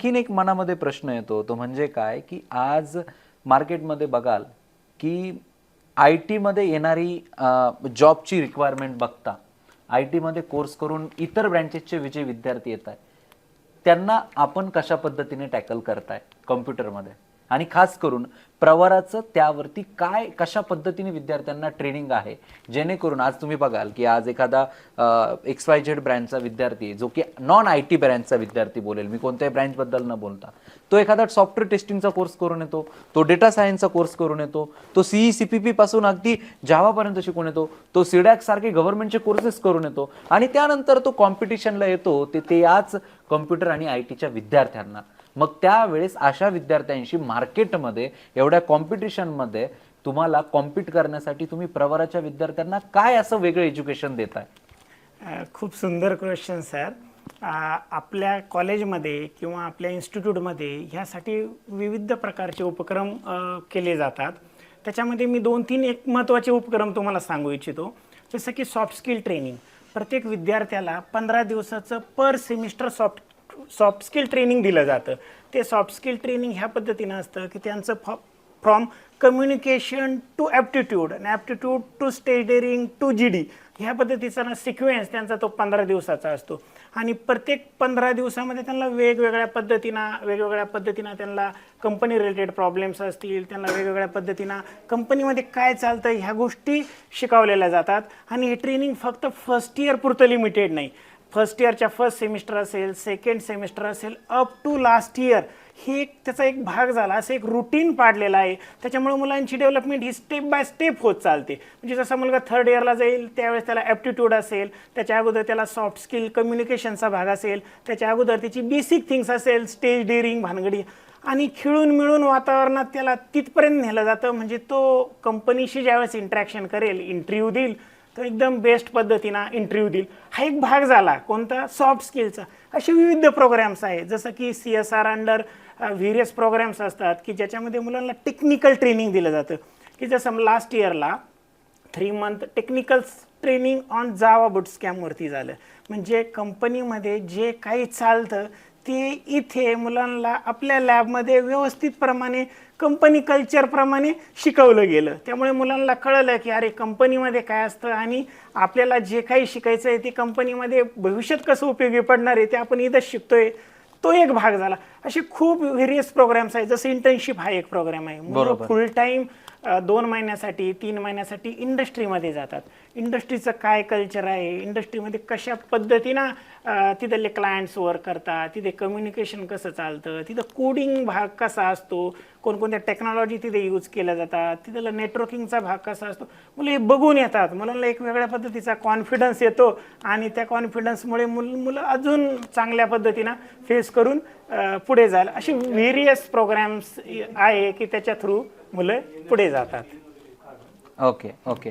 आणखीन एक मनामध्ये प्रश्न येतो तो म्हणजे काय की आज मार्केटमध्ये बघाल की आय टीमध्ये येणारी जॉबची रिक्वायरमेंट बघता. आय टीमध्ये कोर्स करून इतर ब्रँचेसचे विजय विद्यार्थी येत आहेत त्यांना आपण कशा पद्धतीने टॅकल करताय कॉम्प्युटरमध्ये आणि खास करून प्रवाराचं त्यावरती काय कशा पद्धतीने विद्यार्थ्यांना ट्रेनिंग आहे जेणेकरून आज तुम्ही बघाल की आज एखादा एक्स वाय झेड ब्रँडचा विद्यार्थी जो की नॉन आय टी ब्रँडचा विद्यार्थी बोलेल मी कोणत्याही ब्रँचबद्दल न बोलता तो एखादा सॉफ्टवेअर टेस्टिंगचा कोर्स करून येतो तो डेटा सायन्सचा कोर्स करून येतो तो सीई पी पासून अगदी जावापर्यंत शिकून येतो तो सिडॅक सारखे गव्हर्नमेंटचे कोर्सेस करून येतो आणि त्यानंतर तो कॉम्पिटिशनला येतो ते ते याच कॉम्प्युटर आणि आय टीच्या विद्यार्थ्यांना. मग त्यावेळेस अशा विद्यार्थ्यांशी मार्केटमध्ये एवढ्या कॉम्पिटिशनमध्ये तुम्हाला कॉम्पिट करण्यासाठी तुम्ही प्रवराच्या विद्यार्थ्यांना काय असं वेगळं एज्युकेशन देताय? खूप सुंदर क्वेश्चन सर आपल्या कॉलेजमध्ये किंवा आपल्या इन्स्टिट्यूटमध्ये ह्यासाठी विविध प्रकारचे उपक्रम केले जातात. त्याच्यामध्ये मी दोन तीन एक महत्त्वाचे उपक्रम तुम्हाला सांगू इच्छितो. जसं की सॉफ्ट स्किल ट्रेनिंग प्रत्येक विद्यार्थ्याला पंधरा दिवसाचं per semester soft soft skill training दिलं जातं. ते सॉफ्ट स्किल ट्रेनिंग ह्या पद्धतीनं असतं की त्यांचं फॉ फ्रॉम कम्युनिकेशन टू ॲप्टिट्यूड आणि aptitude to stage daring to G D ह्या पद्धतीचा ना सिक्वेन्स त्यांचा तो पंधरा दिवसाचा असतो. आणि प्रत्येक पंधरा दिवसामध्ये त्यांना वेगवेगळ्या पद्धतीनं वेगवेगळ्या पद्धतीनं त्यांना कंपनी रिलेटेड प्रॉब्लेम्स असतील त्यांना वेगवेगळ्या पद्धतीनं कंपनीमध्ये काय चालतं ह्या गोष्टी शिकवलेल्या जातात. आणि हे ट्रेनिंग फक्त फर्स्ट इयर पुरतं लिमिटेड नाही. फर्स्ट इयरच्या फर्स्ट सेमिस्टर असेल सेकंड सेमिस्टर असेल अप टू लास्ट इयर हे एक त्याचा एक भाग झाला असं एक रुटीन पाडलेलं आहे. त्याच्यामुळे मुलांची डेव्हलपमेंट ही स्टेप बाय स्टेप होत चालते. म्हणजे जसा मुलगा थर्ड इयरला जाईल त्यावेळेस त्याला ॲप्टिट्यूड असेल त्याच्या अगोदर त्याला सॉफ्ट स्किल कम्युनिकेशनचा भाग असेल त्याच्या अगोदर त्याची बेसिक थिंग्स असेल स्टेज डेअरिंग भानगडी. आणि खिळून मिळून वातावरणात त्याला तिथपर्यंत नेलं जातं. म्हणजे तो कंपनीशी ज्यावेळेस इंटरॅक्शन करेल इंटरव्ह्यू देईल तो एकदम बेस्ट पद्धतीनं इंटरव्ह्यू देईल. हा एक भाग झाला. कोणता? सॉफ्ट स्किलचा असे विविध प्रोग्राम्स आहेत. जसं की C S R under various programs असतात की ज्याच्यामध्ये मुलांना टेक्निकल ट्रेनिंग दिलं जातं. की जसं लास्ट इयरला three month technical training on Java boot स्कॅमवरती झालं. म्हणजे कंपनीमध्ये जे काही चालतं ते इथे मुलांना आपल्या लॅबमध्ये व्यवस्थितप्रमाणे कंपनी कल्चरप्रमाणे शिकवलं गेलं. त्यामुळे मुलांना कळलं की अरे कंपनीमध्ये काय असतं आणि आपल्याला जे काही शिकायचं आहे ते कंपनीमध्ये भविष्यात कसं उपयोगी पडणार आहे ते आपण इथंच शिकतोय. तो एक भाग झाला. असे खूप व्हेरियस प्रोग्राम्स आहेत. जसं इंटर्नशिप हा एक प्रोग्राम आहे. मुलं. फुल टाईम दोन महिन्यासाठी तीन महिन्यासाठी इंडस्ट्रीमध्ये जातात. इंडस्ट्रीचं काय कल्चर आहे? इंडस्ट्रीमध्ये कशा पद्धतीनं तिथले क्लायंट्स वर्क करतात? तिथे कम्युनिकेशन कसं चालतं? तिथं कोडिंग भाग कसा असतो? कोणकोणत्या टेक्नॉलॉजी तिथे यूज केल्या जातात तिथला नेटवर्किंगचा भाग कसा असतो? मुलं हे बघून येतात. मुलांना एक वेगळ्या पद्धतीचा कॉन्फिडन्स येतो आणि त्या कॉन्फिडन्समुळे मुल मुलं अजून चांगल्या पद्धतीनं फेस करून पुढे जायला असे व्हेरियस प्रोग्राम्स आहे की त्याच्या थ्रू मुलं पुढे जातात. Okay okay